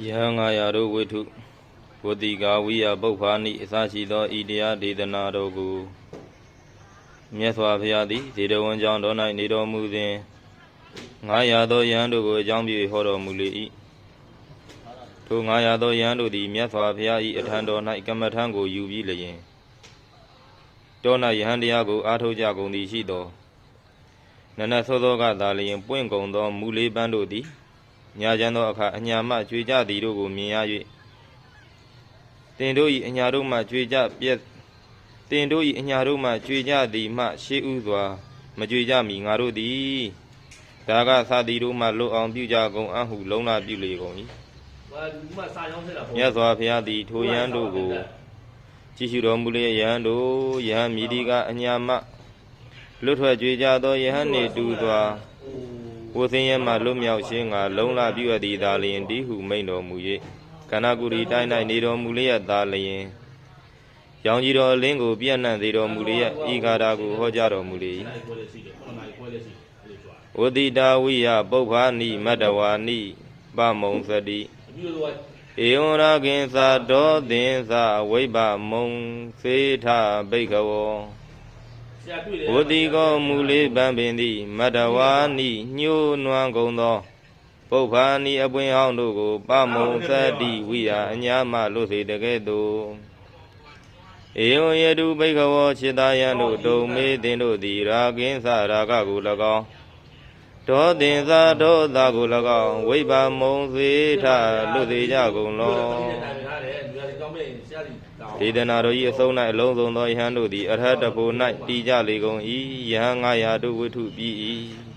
ယဟန်ငါရာတို့ဝိထုဝတိကာဝိယပုပ္ပာနိအစရှိသောဤတရားဒေသနာတော်ကိုမြတ်စွာဘုရားသည်ဇေတဝန်ကြောင့်တော်၌နေတော်မူစဉ်ငါရာသောယဟန်တို့ကိုအကြောင်းပြုဟောတော်မူလေ၏ထိုငါရာသောယဟန်တို့သည်မြတ်စွာဘုရား၏အထံတော်၌ကမ္မထံကိုယူပြီးလျင်တော၌ယဟန်တရားကိုအားထုတ်ကြကုန်သည်ရှိသောနနတ်သောသောကသာလျင်ပွင့်ကုန်သောမူလေးပန်းတို့သည် ညာကျမ်းသောအခါအညာမှကြွေကြသည်တို့ကိုမြင်ရ၍တင်တို့၏အညာတို့မှကြွေကြပြက်တင်တို့၏အညာတို့မှကြွေကြသည်မှရှေးဥစွာ မကြွေကြမီငါတို့သည်ဒါကသသည်တို့မှလွတ်အောင်ပြုကြကုန်အဟုလုံးလာပြုလေကုန်၏ဘာဒီမှာစာရောင်းဆက်တာမြတ်စွာဘုရားသည်ထိုယဟန်တို့ကိုကြည်ရှုတော်မူလျက်ယဟန်တို့ယဟန်မြည်ဒီကအညာမှလွတ်ထွက်ကြွေကြသောယဟန်နှင့်တူစွာ ဝုသင်းရဲမှလွတ်မြောက်ခြင်းကလုံလပြုအပ်သည်သာလျင်တိဟုမိန်တော်မူ၍ကန္နာကုရီတိုင်း၌နေတော်မူလျက်သာလျင်ရောင်ကြီးတော်အလင်းကိုပြည့်နှံ့သေးတော်မူလျက်ဤကာတာကိုဟောကြားတော်မူလေနိုင်ပွဲလေးရှိတယ်ခဏနိုင်ပွဲလေးရှိတယ်လို့ကြွား၏ဝတိတာဝိယပုပ္ပာနိမတ္တဝါနိပမုံစတိအပြီးတော့ဧဝံရာကိဉ္စာဒောသင်္စာဝိဗ္ဗမုံစေထဘိက္ခဝောဆရာတွေ့တယ် ဝတိကောမူလေးပန်းပင်သည်မတ္တဝါနိညှိုးနွမ်းကုန်သောပုပ္ပာနိအပွင့်ဟောင်းတို့ကိုပမုံသတ္တိဝိယအညာမလွတ်စေတကဲ့သို့ဧဝံယတုဘိက္ခဝောခြေသာယံတို့ဒုံမေသင်တို့သည် ရာကင်းစရာဂကို၎င်း ဒေါသင်္သာဒေါသကို၎င်းဝိဗ္ဗမုံစေထလွတ်စေကြကုန်လောတိုင်ထားတယ်လူရည်ကောင်းမဲ့ဆရာကြီးတောင်းဒေသနာတော်၏အဆုံး၌အလုံးစုံသောယဟန်တို့သည်အရဟတဖို့၌တည်ကြလေကုန်၏ယဟန်900တို့ဝိထုပြီး၏